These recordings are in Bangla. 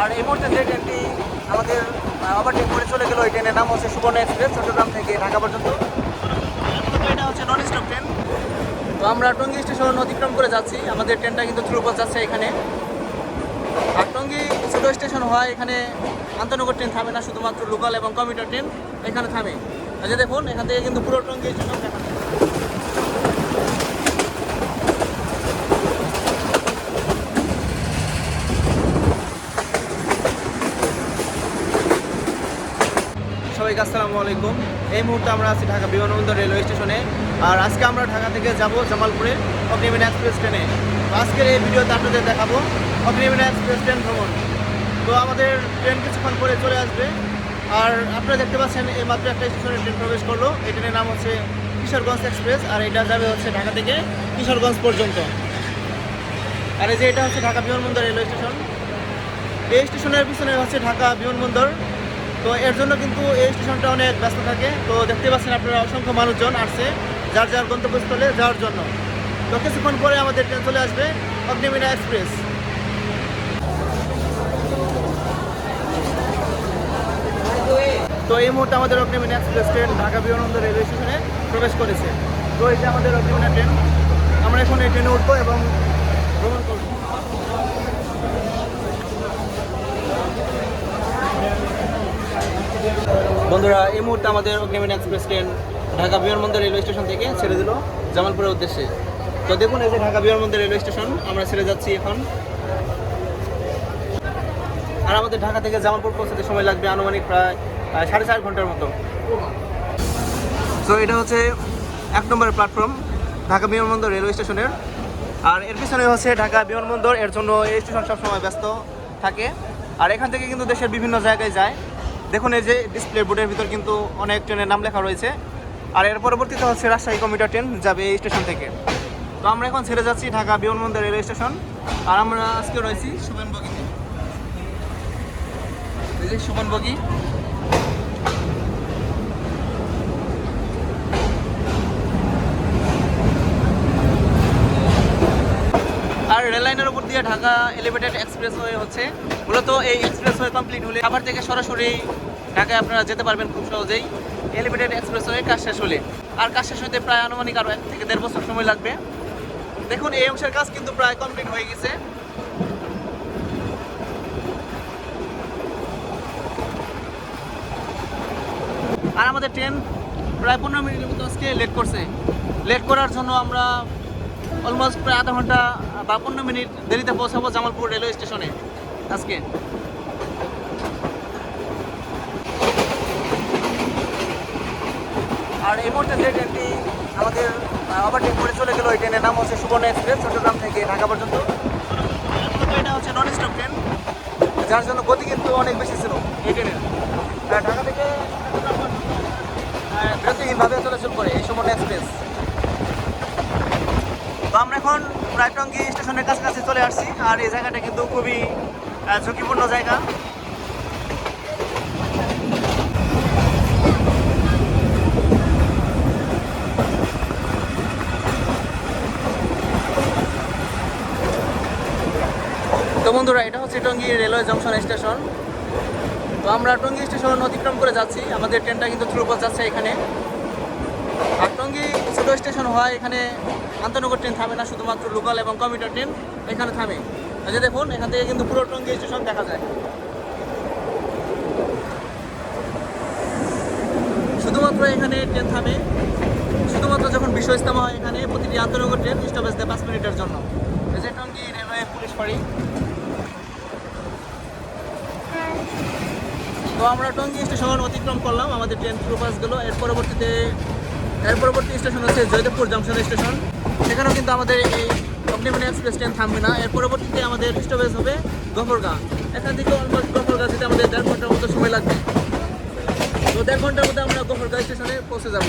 আর এই মুহূর্তে যে ট্রেনটি আমাদের ওভারটেক করে চলে গেল, ওই ট্রেনের নাম হচ্ছে সুবর্ণ এক্সপ্রেস, চট্টগ্রাম থেকে ঢাকা পর্যন্ত। এটা হচ্ছে নন স্টপ ট্রেন তো আমরা টঙ্গী স্টেশন অতিক্রম করে যাচ্ছি। আমাদের ট্রেনটা কিন্তু থ্রু বাস যাচ্ছে এখানে। আর টঙ্গী ছোটো স্টেশন হয় এখানে আন্তনগর ট্রেন থামে না, শুধুমাত্র লোকাল এবং কমিউটার ট্রেন এখানে থামে। যে দেখুন, এখান থেকে কিন্তু পুরো টঙ্গী স্টেশন সবাইকে আসসালামু আলাইকুম। এই মুহূর্তে আমরা আছি ঢাকা বিমানবন্দর রেলওয়ে স্টেশনে। আর আজকে আমরা ঢাকা থেকে যাব জামালপুরে অগ্নিমিনা এক্সপ্রেস ট্রেনে। আজকের এই ভিডিওতে আপনাদের দেখাবো অগ্নিমিনা এক্সপ্রেস ট্রেন ভ্রমণ। তো আমাদের ট্রেন কিছুক্ষণ পরে চলে আসবে। আর আপনারা দেখতে পাচ্ছেন এই মাত্র একটা স্টেশনে ট্রেন প্রবেশ করল। এই ট্রেনের নাম হচ্ছে কিশোরগঞ্জ এক্সপ্রেস। আর এটা যাবে হচ্ছে ঢাকা থেকে কিশোরগঞ্জ পর্যন্ত। আর এই যে এটা হচ্ছে ঢাকা বিমানবন্দর রেলওয়ে স্টেশন। এই স্টেশনের পিছনে হচ্ছে ঢাকা বিমানবন্দর। তো এর জন্য কিন্তু এই স্টেশনটা অনেক ব্যস্ত থাকে। তো দেখতে পাচ্ছেন আপনারা অসংখ্য মানুষজন আসছে, যার যার গন্তব্যস্থলে যাওয়ার জন্য। তো কিছুক্ষণ পরে আমাদের ট্রেন চলে আসবে অগ্নিমিনা এক্সপ্রেস। তো এই মুহূর্তে আমাদের অগ্নিমিনা এক্সপ্রেস ট্রেন ঢাকা বিমানবন্দর রেলওয়ে স্টেশনে প্রবেশ করেছে। তো এটা আমাদের অগ্নিমিনা ট্রেন, আমরা এখন এই ট্রেনে উঠবো এবং ভ্রমণ করব বন্ধুরা, এই মুহূর্তে আমাদের অগ্নিমিন এক্সপ্রেস ট্রেন ঢাকা বিমানবন্দর রেলওয়ে স্টেশন থেকে ছেড়ে দিল জামালপুরের উদ্দেশ্যে। তো দেখুন এই যে ঢাকা বিমানবন্দর রেলওয়ে স্টেশন, আমরা ছেড়ে যাচ্ছি এখন। আর আমাদের ঢাকা থেকে জামালপুর পৌঁছাতে সময় লাগবে আনুমানিক প্রায় সাড়ে চার ঘণ্টার মতো। তো এটা হচ্ছে এক নম্বর প্ল্যাটফর্ম ঢাকা বিমানবন্দর রেলওয়ে স্টেশনের। আর এর পিছনে হচ্ছে ঢাকা বিমানবন্দর, এর জন্য এই স্টেশন সবসময় ব্যস্ত থাকে। আর এখান থেকে কিন্তু দেশের বিভিন্ন জায়গায় যায়। দেখুন, এই যে ডিসপ্লে বোর্ডের ভিতর কিন্তু অনেক ট্রেনের নাম লেখা রয়েছে। আর এর পরবর্তীতে হচ্ছে রাজশাহী কমিউটার ট্রেন যাবে এই স্টেশন থেকে। তো আমরা এখন ছেড়ে যাচ্ছি ঢাকা বিমানবন্দর রেলওয়ে স্টেশন আর আমরা আজকে রয়েছি সুবেন বগি এই যে সুমন বগি আর রেল লাইনের উপর দিয়ে ঢাকা এলিভেটেড এক্সপ্রেস হয়ে হচ্ছে। মূলত এই এক্সপ্রেস হয়ে কমপ্লিট হলে আবার থেকে সরাসরি ঢাকায় আপনারা যেতে পারবেন খুব সহজেই। এলিভেটেড এক্সপ্রেস হয়ে কাজ শেষ হলে। আর কাজ শেষ হতে প্রায় আনুমানিক আরও এক থেকে দেড় বছর সময় লাগবে। দেখুন, এই অংশের কাজ কিন্তু প্রায় কমপ্লিট হয়ে গেছে। আর আমাদের ট্রেন প্রায় পনেরো মিনিটের মতো আজকে লেট করছে। লেট করার জন্য আমরা অলমোস্ট প্রায় আধা ঘণ্টা বা পনেরো মিনিট দেরিতে পৌঁছাবো জামালপুর রেলওয়ে স্টেশনে। আজকে। আর এই মুহূর্তে যে ট্রেনটি আমাদের ওভারটেক করে চলে গেল, ওই ট্রেনের নাম হচ্ছে সুবর্ণ এক্সপ্রেস, চট্টগ্রাম থেকে ঢাকা পর্যন্ত। এটা হচ্ছে নন স্টপ ট্রেন যার জন্য গতি কিন্তু অনেক বেশি ছিল। এই ট্রেনের। ঢাকা থেকে বিরতিহীনভাবে চলাচল করে এই সুবর্ণ এক্সপ্রেস। তো আমরা এখন রায়টঙ্গি স্টেশনের কাছাকাছি চলে আসছি, আর এই জায়গাটা কিন্তু খুবই ঝুঁকিপূর্ণ জায়গা। তো বন্ধুরা, এটা হচ্ছে টঙ্গী রেলওয়ে জংশন স্টেশন। তো আমরা টঙ্গী স্টেশন অতিক্রম করে যাচ্ছি। আমাদের ট্রেনটা কিন্তু থ্রু বাস যাচ্ছে এখানে। স্টেশন হয়, এখানে আন্তনগর ট্রেন থামে না, শুধুমাত্র লোকাল এবং কমিউটার ট্রেন এখানে থামে। যে দেখুন, এখান থেকে কিন্তু পুরো টঙ্গী স্টেশন দেখা যায়। শুধুমাত্র এখানে ট্রেন থামে। শুধুমাত্র যখন বিশ্ব ইস্তেমা হয়, এখানে প্রতিটি আন্তনগর ট্রেন স্টপেজ দেয় পাঁচ মিনিটের জন্য। যে টঙ্গী রেলওয়ে পুলিশ ফাঁড়ি। তো আমরা টঙ্গী স্টেশন অতিক্রম করলাম, আমাদের ট্রেন বাস গেলো। এর পরবর্তীতে এর পরবর্তী স্টেশন হচ্ছে জয়দেবপুর জংশন স্টেশন। সেখানেও কিন্তু আমাদের এই অগ্নিমণি এক্সপ্রেস ট্রেন থামবে না। এর পরবর্তীতে আমাদের স্টপেজ হবে গফরগাঁ। এখান থেকে অলমোস্ট গফরগাঁ যেতে আমাদের দেড় ঘণ্টার মতো সময় লাগবে। তো দেড় ঘণ্টার মধ্যে আমরা গফরগাঁ স্টেশনে পৌঁছে যাব।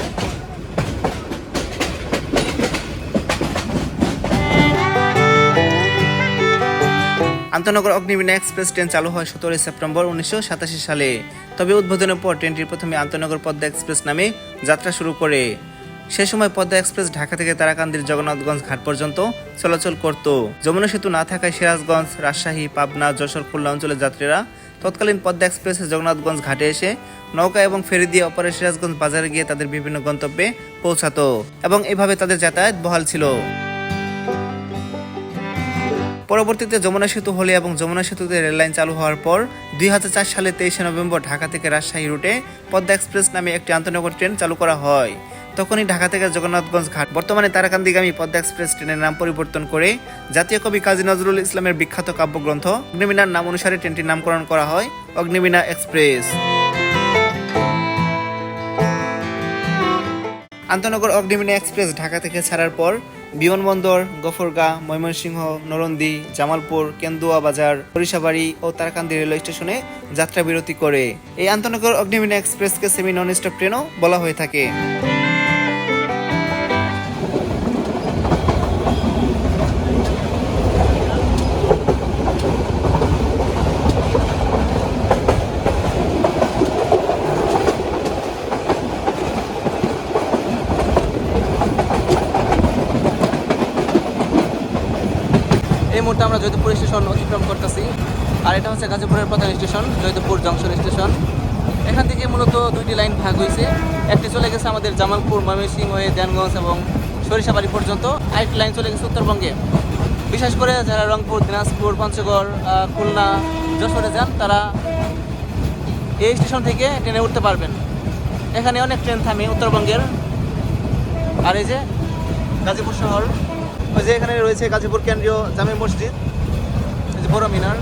আন্তনগর অগ্নিবীণা এক্সপ্রেস ট্রেন চালু হয় সতেরোই সেপ্টেম্বর উনিশশো সাতাশি সালে। তবে উদ্বোধনের পর ট্রেনটি প্রথমে আন্তনগর পদ্মা এক্সপ্রেস নামে যাত্রা শুরু করে। সে সময় পদ্মা এক্সপ্রেস ঢাকা থেকে তারাকান্দির জগন্নাথগঞ্জ ঘাট পর্যন্ত চলাচল করত। যমুনা সেতু না থাকায় সিরাজগঞ্জ, রাজশাহী, পাবনা যশোর খুলনা অঞ্চলের যাত্রীরা তৎকালীন পদ্মা এক্সপ্রেসে জগন্নাথগঞ্জ ঘাটে এসে নৌকা এবং ফেরি দিয়ে অপরে সিরাজগঞ্জ বাজারে গিয়ে তাদের বিভিন্ন গন্তব্যে পৌঁছাতো এবং এভাবে তাদের যাতায়াত বহাল ছিল। পরবর্তীতে যমুনা সেতু হলে এবং যমুনা সেতুতে রেললাইন চালু হওয়ার পর দুই হাজার চার সালে তেইশে নভেম্বর ঢাকা থেকে রাজশাহী রুটে পদ্মা এক্সপ্রেস নামে একটি আন্তনগর ট্রেন চালু করা হয়। তখনই ঢাকা থেকে জগন্নাথগঞ্জ ঘাট, বর্তমানে তারাকান্দিগামী পদ্মা এক্সপ্রেস ট্রেনের নাম পরিবর্তন করে জাতীয় কবি কাজী নজরুল ইসলামের বিখ্যাত কাব্যগ্রন্থ অগ্নিমিনার নাম অনুসারে ট্রেনটির নামকরণ করা হয় অগ্নিমিনা এক্সপ্রেস। আন্তনগর অগ্নিমিনা এক্সপ্রেস ঢাকা থেকে ছাড়ার পর বিমানবন্দর, গফরগা, ময়মনসিংহ, নরন্দি, জামালপুর, কেন্দুয়া বাজার, সরিষাবাড়ি ও তারাকান্দি রেলওয়ে স্টেশনে যাত্রা বিরতি করে। এই আন্তনগর অগ্নিমিনা এক্সপ্রেসকে সেমি নন স্টপ ট্রেনও বলা হয়ে থাকে এই মুহূর্তে আমরা জয়দেবপুর স্টেশন অতিক্রম করতেছি। আর এটা হচ্ছে গাজীপুরের প্রধান স্টেশন, জয়দেবপুর জংশন স্টেশন। এখান থেকে মূলত দুইটি লাইন ভাগ হয়েছে। একটি চলে গেছে আমাদের জামালপুর, ময়মনসিংহ হয়ে দেনগঞ্জ এবং সরিষাবাড়ি পর্যন্ত। আরেকটি লাইন চলে গেছে উত্তরবঙ্গে। বিশেষ করে যারা রংপুর, দিনাজপুর, পঞ্চগড় খুলনা, যশোরে যান, তারা এই স্টেশন থেকে ট্রেনে উঠতে পারবেন। এখানে অনেক ট্রেন থামে উত্তরবঙ্গের। আর এই যে গাজীপুর শহর, ওই যে এখানে রয়েছে গাজীপুর কেন্দ্রীয় জামে মসজিদ। বড় মিনার।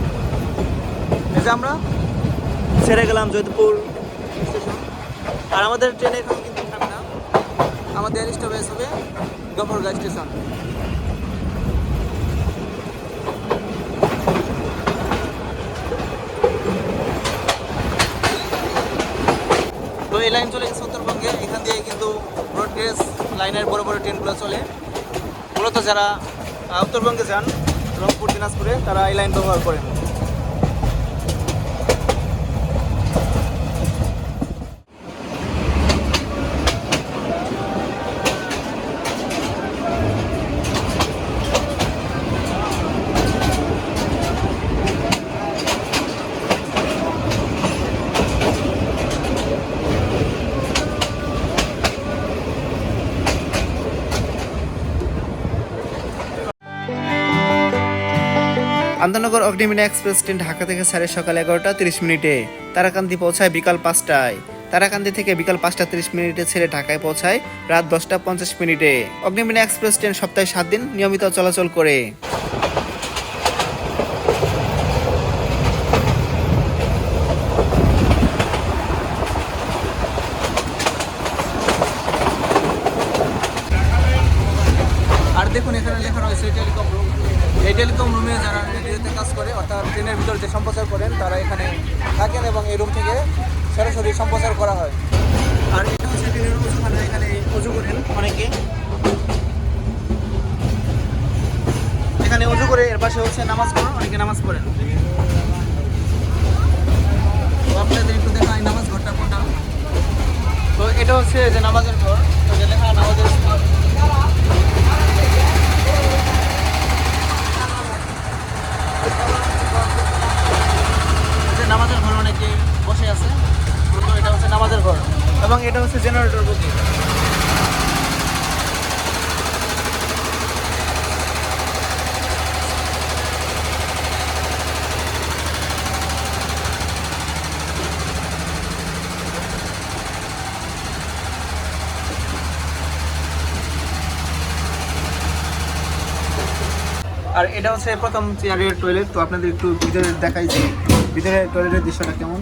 এই যে আমরা ছেড়ে গেলাম জয়দেবপুর স্টেশন। আর আমাদের ট্রেনে এখন কিন্তু থামে না। আমাদের স্টপেজ হবে গফরগাঁ স্টেশন। তো এই লাইন চলে গেছে উত্তরবঙ্গে। এখান দিয়ে কিন্তু ব্রডগেজ লাইনের বড় বড় ট্রেনগুলো চলে। মূলত যারা উত্তরবঙ্গে যান রংপুর দিনাজপুরে তারা এই লাইন ব্যবহার করেন। আন্তনগর অগ্নিমিনা এক্সপ্রেস ট্রেন ঢাকা থেকে ছাড়ে সকাল এগারোটা তিরিশ মিনিটে। তারাকান্দি পৌঁছায় বিকাল পাঁচটায়। তারাকান্দি থেকে বিকাল পাঁচটা তিরিশ মিনিটে ছেড়ে ঢাকায় পৌঁছায় রাত দশটা পঞ্চাশ মিনিটে। অগ্নিমিনা এক্সপ্রেস ট্রেন সপ্তাহে সাত দিন নিয়মিত চলাচল করে। আর দেখুন, এখানে লেখা রয়েছে টেলিকম এই টেলিকম রুমে যারা রেডিওতে কাজ করে, অর্থাৎ ট্রেনের ভিতরে যে সম্প্রচার করেন, তারা এখানে থাকেন এবং এই রুম থেকে সরাসরি সম্প্রচার করা হয়। আর এটা হচ্ছে ট্রেনের উজুখানা এখানে উজু করেন অনেকে। এখানে উজু করে এর পাশে হচ্ছে নামাজ পড়েন অনেকে নামাজ পড়েন। আপনাদের একটু দেখা নামাজ ঘরটা কোনটা। তো এটা হচ্ছে যে নামাজের ঘর, তো যে লেখা নামাজের স্থান যে নামাজের ঘর অনেকে বসে আছে তো এটা হচ্ছে নামাজের ঘর এবং এটা হচ্ছে জেনারেটর বগি আর এটা হচ্ছে প্রথম চেয়ারের টয়লেট তো আপনাদের একটু ভিতরে দেখাই যে ভিতরে টয়লেটের দৃশ্যটা কেমন?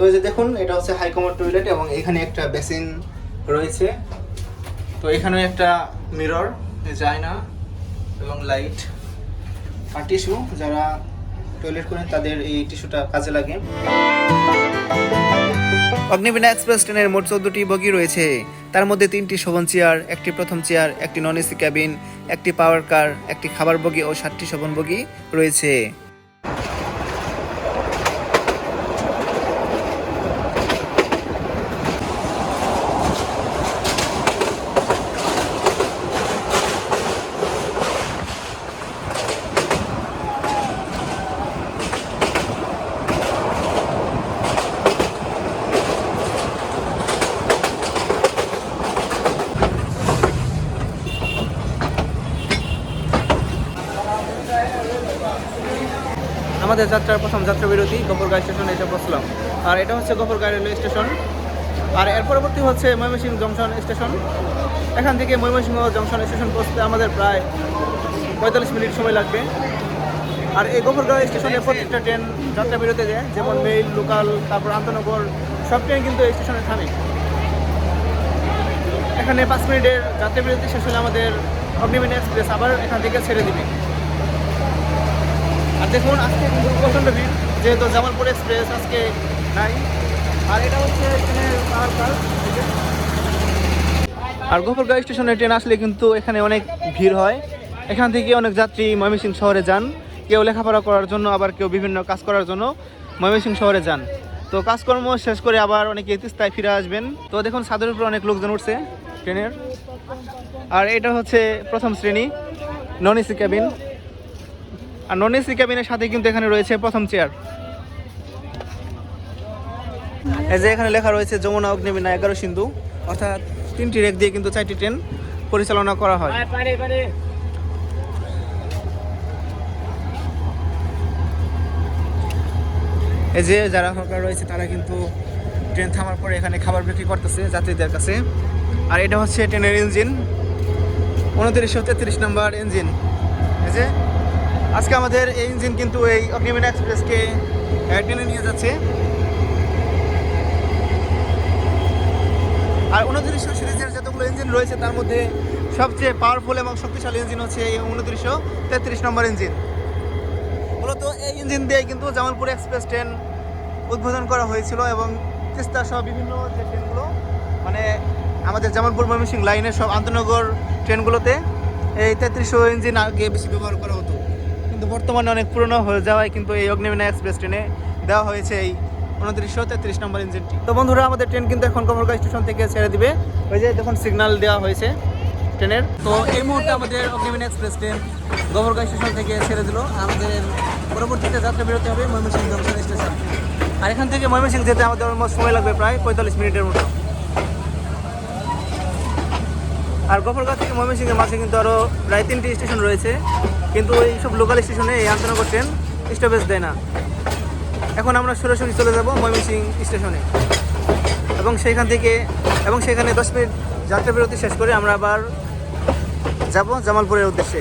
তো এই যে দেখুন, এটা হচ্ছে হাইকমার টয়লেট এবং এখানে একটা বেসিন রয়েছে। তো এখানে একটা মিরর আয়না এবং লাইট আর টিস্যু যারা টয়লেট করেন তাদের এই টিস্যুটা কাজে লাগে। অগ্নিবীণা এক্সপ্রেস ট্রেনের মোট চোদ্দটি বগি রয়েছে। তার মধ্যে তিনটি শোভন চেয়ার, একটি প্রথম চেয়ার, একটি নন এসি ক্যাবিন, একটি পাওয়ার কার, একটি খাবার বগি ও সাতটি শোভন বগি রয়েছে। আমাদের যাত্রার প্রথম যাত্রা বিরতি গোপরগাঁ স্টেশনে এসে বসলাম। আর এটা হচ্ছে গোপরগাঁ রেলওয়ে স্টেশন। আর এর পরবর্তী হচ্ছে ময়মনসিংহ জংশন স্টেশন। এখান থেকে ময়মনসিংহ জংশন স্টেশন পৌঁছতে আমাদের প্রায় পঁয়তাল্লিশ মিনিট সময় লাগবে। আর এই গোপরগাঁও স্টেশনে প্রত্যেকটা ট্রেন যাত্রা বিরতি যায় যেমন মেইল, লোকাল, তারপর আন্তনগর, সব ট্রেন কিন্তু এই স্টেশনে থামে। এখানে পাঁচ মিনিটের যাত্রা বিরতি শেষ হলে আমাদের অগ্নিমিন এক্সপ্রেস আবার এখান থেকে ছেড়ে দিবে। আর দেখুন, আজকে কিন্তু প্রচণ্ড ভিড়, যেহেতু জামালপুর এক্সপ্রেস আজকে নাই। আর এটা হচ্ছে এখানে আর গোপরগাঁও স্টেশনে ট্রেন আসলে কিন্তু এখানে অনেক ভিড় হয়। এখান থেকে অনেক যাত্রী ময়মনসিংহ শহরে যান। কেউ লেখাপড়া করার জন্য, আবার কেউ বিভিন্ন কাজ করার জন্য ময়মনসিংহ শহরে যান। তো কাজকর্ম শেষ করে আবার অনেকে তিস্তায় ফিরে আসবেন। তো দেখুন, ছাদের উপরে অনেক লোকজন উঠছে ট্রেনের। আর এটা হচ্ছে প্রথম শ্রেণি, নন এসি ক্যাবিন। আর নন এসি ক্যাবিনের সাথে কিন্তু এখানে রয়েছে প্রথম চেয়ার এই যে এখানে লেখা রয়েছে যমুনা অগ্নিবীণা এগারো সিন্ধু। অর্থাৎ তিনটি রেক দিয়ে কিন্তু চারটি ট্রেন পরিচালনা করা হয়। এই যে যারা হকার রয়েছে তারা কিন্তু ট্রেন থামার পরে এখানে খাবার বিক্রি করতেছে যাত্রীদের কাছে। আর এটা হচ্ছে ট্রেনের ইঞ্জিন। উনত্রিশশো তেত্রিশ নম্বর ইঞ্জিন। এই যে আজকে আমাদের এই ইঞ্জিন কিন্তু এই অগ্নিবীণা এক্সপ্রেসকে টেনে নিয়ে যাচ্ছে। আর উনত্রিশশো সিরিজের যতগুলো ইঞ্জিন রয়েছে, তার মধ্যে সবচেয়ে পাওয়ারফুল এবং শক্তিশালী ইঞ্জিন হচ্ছে এই উনত্রিশশো তেত্রিশ নম্বর ইঞ্জিন মূলত এই ইঞ্জিন দিয়ে কিন্তু জামালপুর এক্সপ্রেস ট্রেন উদ্বোধন করা হয়েছিল এবং তিস্তা সহ বিভিন্ন যে ট্রেনগুলো মানে আমাদের জামালপুর ময়মনসিংহ লাইনের সব আন্তনগর ট্রেনগুলোতে এই তেত্রিশশো ইঞ্জিন আগে বেশি ব্যবহার করা হতো। কিন্তু বর্তমানে অনেক পুরনো হয়ে যাওয়ায় কিন্তু এই অগ্নিবীণা এক্সপ্রেস ট্রেনে দেওয়া হয়েছে এই উনত্রিশশো তেত্রিশ নম্বর ইঞ্জিনটি। তো বন্ধুরা, আমাদের ট্রেন কিন্তু এখন কমরগাঁ স্টেশন থেকে ছেড়ে দিবে। ওই যে দেখুন সিগন্যাল দেওয়া হয়েছে ট্রেনের। তো এই মুহূর্তে আমাদের Agniveena express train Gobargaon station থেকে ছেড়ে দিল। আমাদের পরবর্তীতে যাত্রা বেরোতে হবে ময়মনসিংহ জংশন স্টেশন। আর এখান থেকে ময়মনসিংহ যেতে আমাদের অলমোস্ট সময় লাগবে প্রায় পঁয়তাল্লিশ মিনিটের মতো। আর গোবরগাঁ থেকে ময়মনসিংহের মাঝে কিন্তু আরও প্রায় তিনটি স্টেশন রয়েছে। কিন্তু এই সব লোকাল স্টেশনে এই আন্তনগর ট্রেন স্টপেজ দেয় না। এখন আমরা সরাসরি চলে যাব ময়মনসিং স্টেশনে। এবং সেইখান থেকে, এবং সেখানে দশ মিনিট যাত্রা বিরতি শেষ করে আমরা আবার যাব জামালপুরের উদ্দেশ্যে।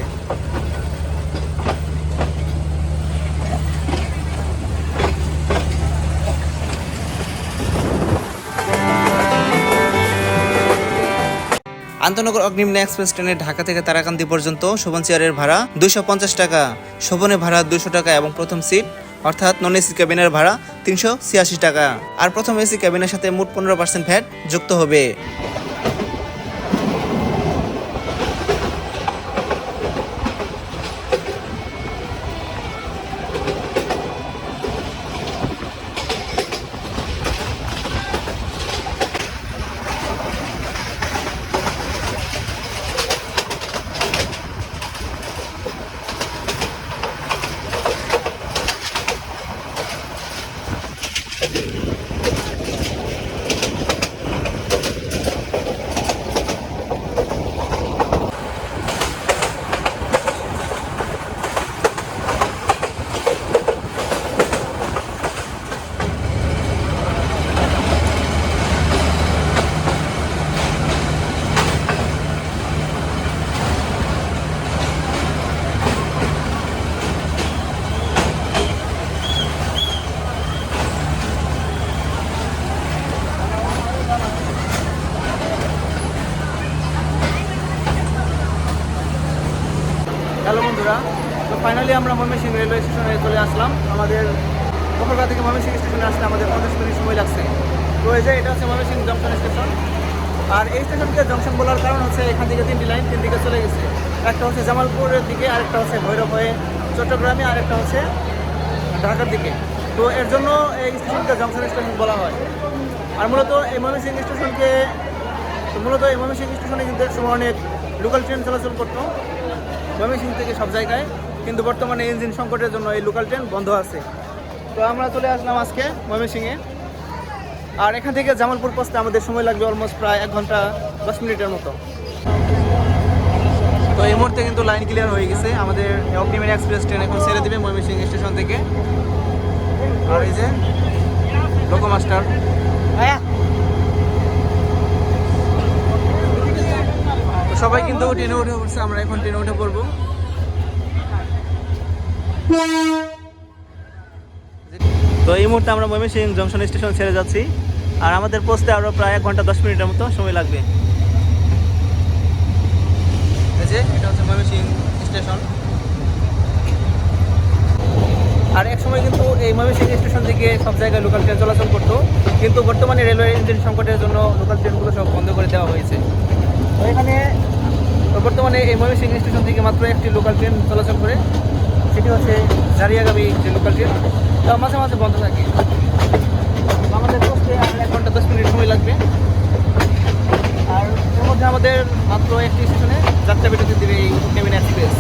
আন্তনগর অগ্নিম এক্সপ্রেস ট্রেনে ঢাকা থেকে তারাকান্দি পর্যন্ত শোভন চেয়ারের ভাড়া দুশো পঞ্চাশ টাকা শোভনে ভাড়া দুশো টাকা এবং প্রথম সিট, অর্থাৎ নন এসি ক্যাবিনের ভাড়া তিনশো ছিয়াশি টাকা। আর প্রথম এসি ক্যাবিনের সাথে মোট পনেরো পার্সেন্ট ভ্যাট যুক্ত হবে হ্যালো বন্ধুরা তো ফাইনালি আমরা ময়মনসিংহ রেলওয়ে স্টেশনে চলে আসলাম আমাদের কখনকার থেকে ময়মনসিংহ স্টেশনে আসলে আমাদের পঞ্চাশ মিনিট সময় লাগছে। তো এই যে এটা হচ্ছে ময়মনসিংহ জংশন স্টেশন আর এই স্টেশনকে জংশন বলার কারণ হচ্ছে এখান থেকে তিনটি লাইন তিন দিকে চলে গেছে। একটা হচ্ছে জামালপুরের দিকে, আরেকটা হচ্ছে ভৈরব হয়ে চট্টগ্রামে, আরেকটা হচ্ছে ঢাকার দিকে। তো এর জন্য এই স্টেশনকে জংশন স্টেশন বলা হয়। আর মূলত এই ময়মনসিংহ স্টেশনকে মূলত এই ময়মনসিংহ স্টেশনে কিন্তু এক সময় অনেক লোকাল ট্রেন চলাচল করতো। ময়মনসিংহ থেকে সব জায়গায়। কিন্তু বর্তমানে ইঞ্জিন সংকটের জন্য এই লোকাল ট্রেন বন্ধ আছে। তো আমরা চলে আসলাম আজকে ময়মনসিংহে। আর এখান থেকে জামালপুর পৌঁছতে আমাদের সময় লাগবে অলমোস্ট প্রায় এক ঘণ্টা, দশ মিনিটের মতো। তো এই মুহূর্তে কিন্তু লাইন ক্লিয়ার হয়ে গেছে। আমাদের অগ্নিমের এক্সপ্রেস ট্রেন এখন ছেড়ে দেবে ময়মনসিংহ স্টেশন থেকে। আর এই যে লোকোমাস্টার তো সবাই কিন্তু ট্রেনে উঠে পড়ছে, আমরা এখন ট্রেনে উঠে পড়ব। তো এই মুহূর্তে আমরা ময়মনসিংহ জংশন স্টেশন ছেড়ে যাচ্ছি। আর আমাদের পৌঁছতে আরও প্রায় এক ঘণ্টা দশ মিনিটের মতো সময় লাগবে। এটা হচ্ছে ময়মনসিংহ স্টেশন। আর এক সময় কিন্তু এই ময়মনসিংহ স্টেশন থেকে সব জায়গায় লোকাল ট্রেন চলাচল করতো। কিন্তু বর্তমানে রেলওয়ে ইঞ্জিন সংকটের জন্য লোকাল ট্রেনগুলো সব বন্ধ করে দেওয়া হয়েছে। তো এখানে বর্তমানে এই ময়মনসিংহ স্টেশন থেকে মাত্র একটি লোকাল ট্রেন চলাচল করে। সেটি হচ্ছে জারিয়াগামী যে লোকাল ট্রেন তো মাঝে মাঝে বন্ধ থাকে। আমাদের বসতে আর এক ঘণ্টা দশ মিনিট সময় লাগবে। আর এর মধ্যে আমাদের মাত্র একটি স্টেশনে যাত্রা বিরতি দেবে এই কেমিন এক্সপ্রেস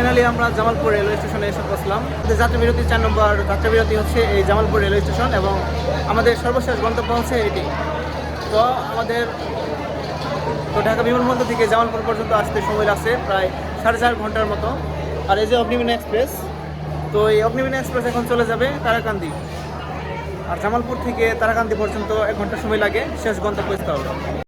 ফাইনালি আমরা জামালপুর রেলওয়ে স্টেশনে এসে পৌঁছলাম। যাত্রা বিরতি চার নম্বর যাত্রা বিরতি হচ্ছে এই জামালপুর রেলওয়ে স্টেশন এবং আমাদের সর্বশেষ গন্তব্য হচ্ছে এটি। তো আমাদের, তো ঢাকা বিমানবন্দর থেকে জামালপুর পর্যন্ত আসতে সময় লাগছে প্রায় সাড়ে চার ঘণ্টার মতো। আর এই যে অগ্নিমিনা এক্সপ্রেস, তো এই অগ্নিমিনা এক্সপ্রেস এখন চলে যাবে তারাকান্দি। আর জামালপুর থেকে তারাকান্দি পর্যন্ত এক ঘণ্টা সময় লাগে শেষ গন্তব্য স্থল